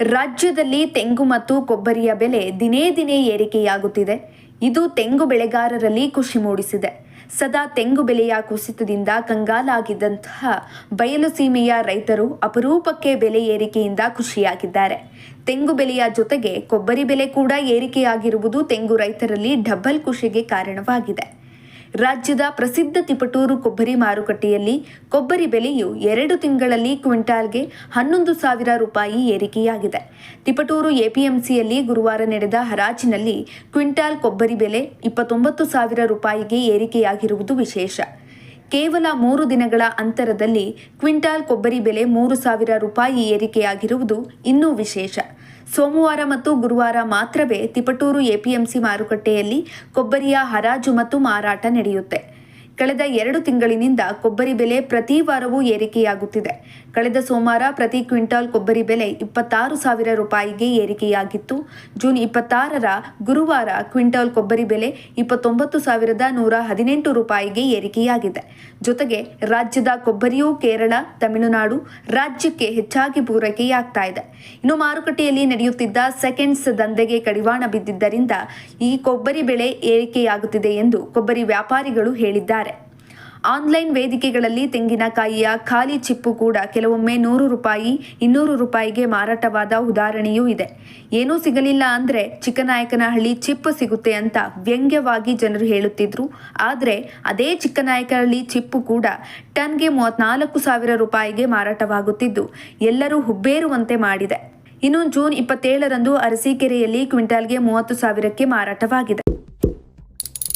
ರಾಜ್ಯದಲ್ಲಿ ತೆಂಗು ಮತ್ತು ಕೊಬ್ಬರಿಯ ಬೆಲೆ ದಿನೇ ದಿನೇ ಏರಿಕೆಯಾಗುತ್ತಿದೆ. ಇದು ತೆಂಗು ಬೆಳೆಗಾರರಲ್ಲಿ ಖುಷಿ ಮೂಡಿಸಿದೆ. ಸದಾ ತೆಂಗು ಬೆಲೆಯ ಕುಸಿತದಿಂದ ಕಂಗಾಲಾಗಿದ್ದಂತಹ ಬಯಲುಸೀಮೆಯ ರೈತರು ಅಪರೂಪಕ್ಕೆ ಬೆಲೆ ಏರಿಕೆಯಿಂದ ಖುಷಿಯಾಗಿದ್ದಾರೆ. ತೆಂಗು ಬೆಲೆಯ ಜೊತೆಗೆ ಕೊಬ್ಬರಿ ಬೆಲೆ ಕೂಡ ಏರಿಕೆಯಾಗಿರುವುದು ತೆಂಗು ರೈತರಲ್ಲಿ ಡಬಲ್ ಖುಷಿಗೆ ಕಾರಣವಾಗಿದೆ. ರಾಜ್ಯದ ಪ್ರಸಿದ್ಧ ತಿಪಟೂರು ಕೊಬ್ಬರಿ ಮಾರುಕಟ್ಟೆಯಲ್ಲಿ ಕೊಬ್ಬರಿ ಬೆಲೆಯು ಎರಡು ತಿಂಗಳಲ್ಲಿ ಕ್ವಿಂಟಾಲ್ಗೆ ಹನ್ನೊಂದು ಸಾವಿರ ರೂಪಾಯಿ ಏರಿಕೆಯಾಗಿದೆ. ತಿಪಟೂರು ಎಪಿಎಂಸಿಯಲ್ಲಿ ಗುರುವಾರ ನಡೆದ ಹರಾಜಿನಲ್ಲಿ ಕ್ವಿಂಟಾಲ್ ಕೊಬ್ಬರಿ ಬೆಲೆ ಇಪ್ಪತ್ತೊಂಬತ್ತು ಸಾವಿರ ರೂಪಾಯಿಗೆ ಏರಿಕೆಯಾಗಿರುವುದು ವಿಶೇಷ. ಕೇವಲ ಮೂರು ದಿನಗಳ ಅಂತರದಲ್ಲಿ ಕ್ವಿಂಟಾಲ್ ಕೊಬ್ಬರಿ ಬೆಲೆ ಮೂರು ಸಾವಿರ ರೂಪಾಯಿ ಏರಿಕೆಯಾಗಿರುವುದು ಇನ್ನೂ ವಿಶೇಷ. ಸೋಮವಾರ ಮತ್ತು ಗುರುವಾರ ಮಾತ್ರವೇ ತಿಪಟೂರು ಎಪಿಎಂಸಿ ಮಾರುಕಟ್ಟೆಯಲ್ಲಿ ಕೊಬ್ಬರಿಯ ಹರಾಜು ಮತ್ತು ಮಾರಾಟ ನಡೆಯುತ್ತೆ. ಕಳೆದ ಎರಡು ತಿಂಗಳಿನಿಂದ ಕೊಬ್ಬರಿ ಬೆಲೆ ಪ್ರತಿ ವಾರವೂ ಏರಿಕೆಯಾಗುತ್ತಿದೆ. ಕಳೆದ ಸೋಮವಾರ ಪ್ರತಿ ಕ್ವಿಂಟಾಲ್ ಕೊಬ್ಬರಿ ಬೆಲೆ ಇಪ್ಪತ್ತಾರು ಸಾವಿರ ರೂಪಾಯಿಗೆ ಏರಿಕೆಯಾಗಿತ್ತು. ಜೂನ್ ಇಪ್ಪತ್ತಾರರ ಗುರುವಾರ ಕ್ವಿಂಟಾಲ್ ಕೊಬ್ಬರಿ ಬೆಲೆ ಇಪ್ಪತ್ತೊಂಬತ್ತು ಸಾವಿರದ ನೂರ ಹದಿನೆಂಟು ರೂಪಾಯಿಗೆ ಏರಿಕೆಯಾಗಿದೆ. ಜೊತೆಗೆ ರಾಜ್ಯದ ಕೊಬ್ಬರಿಯೂ ಕೇರಳ, ತಮಿಳುನಾಡು ರಾಜ್ಯಕ್ಕೆ ಹೆಚ್ಚಾಗಿ ಪೂರೈಕೆಯಾಗ್ತಾ ಇದೆ. ಇನ್ನು ಮಾರುಕಟ್ಟೆಯಲ್ಲಿ ನಡೆಯುತ್ತಿದ್ದ ಸೆಕೆಂಡ್ಸ್ ದಂಧೆಗೆ ಕಡಿವಾಣ ಬಿದ್ದಿದ್ದರಿಂದ ಈ ಕೊಬ್ಬರಿ ಬೆಳೆ ಏರಿಕೆಯಾಗುತ್ತಿದೆ ಎಂದು ಕೊಬ್ಬರಿ ವ್ಯಾಪಾರಿಗಳು ಹೇಳಿದ್ದಾರೆ. ಆನ್ಲೈನ್ ವೇದಿಕೆಗಳಲ್ಲಿ ತೆಂಗಿನಕಾಯಿಯ ಖಾಲಿ ಚಿಪ್ಪು ಕೂಡ ಕೆಲವೊಮ್ಮೆ ನೂರು ರೂಪಾಯಿ, ಇನ್ನೂರು ರೂಪಾಯಿಗೆ ಮಾರಾಟವಾದ ಉದಾಹರಣೆಯೂ ಇದೆ. ಏನೂ ಸಿಗಲಿಲ್ಲ ಅಂದ್ರೆ ಚಿಕ್ಕನಾಯಕನಹಳ್ಳಿ ಚಿಪ್ಪು ಸಿಗುತ್ತೆ ಅಂತ ವ್ಯಂಗ್ಯವಾಗಿ ಜನರು ಹೇಳುತ್ತಿದ್ರು. ಆದರೆ ಅದೇ ಚಿಕ್ಕನಾಯಕನಹಳ್ಳಿ ಚಿಪ್ಪು ಕೂಡ ಟನ್ಗೆ ಮೂವತ್ನಾಲ್ಕು ಸಾವಿರ ರೂಪಾಯಿಗೆ ಮಾರಾಟವಾಗುತ್ತಿದ್ದು, ಎಲ್ಲರೂ ಹುಬ್ಬೇರುವಂತೆ ಮಾಡಿದೆ. ಇನ್ನು ಜೂನ್ ಇಪ್ಪತ್ತೇಳರಂದು ಅರಸೀಕೆರೆಯಲ್ಲಿ ಕ್ವಿಂಟಾಲ್ಗೆ ಮೂವತ್ತು ಸಾವಿರಕ್ಕೆ ಮಾರಾಟವಾಗಿದೆ.